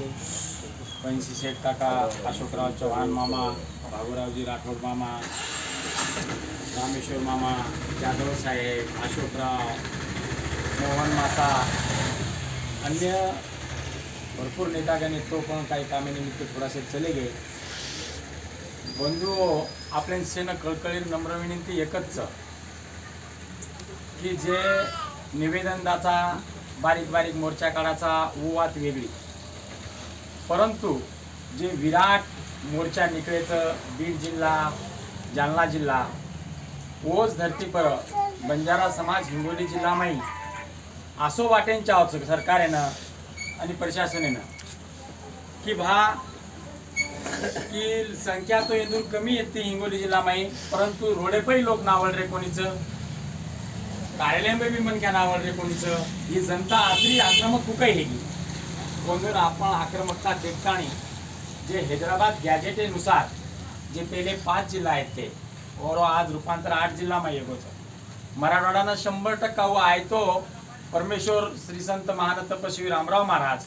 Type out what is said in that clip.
पंशी शेठ काका अशोकराव चव्हाण मामा बाबूरावजी राठोड मामा रामेश्वर मामा जाधव साहेब अशोकराव मोहन मासा अन्य भरपूर नेतागण आहेत तो पण काही कामेनिमित्त थोडासे चले गे बंधू आपल्यासेनं कळकळीर नम्र विनंती एकच की जे निवेदनदाचा बारीक बारीक मोर्चा काढाचा उवात वेगळी परंतु जे विराट मोर्चा निकळेचं बीड जिल्हा जालना जिल्हा ओस धरती पर बंजारा समाज हिंगोली जिल्हा माई असो वाटेंच्या आहोत सरकारेनं आणि प्रशासनेनं. की भा की संख्या तो इंदूर कमी येते हिंगोली जिल्हा माई परंतु रोडेपही लोक नावड रे कोणीचं? कार्यालय बी मनक्या नावळ रे कोणीचं? ही जनता आपली आक्रमक कुकाई हेगी म्हणून आपण आक्रमकता देखताणी जे हैदराबाद गॅजेटेनुसार जे पहिले पाच जिल्हा आहेत ते. और आज रूपांतर आठ જિલ્લામાં એવો છે मराठवाडानं शंभर टक्का व आयतो परमेश्वर श्री संत महान तपस्वी रामराव महाराज.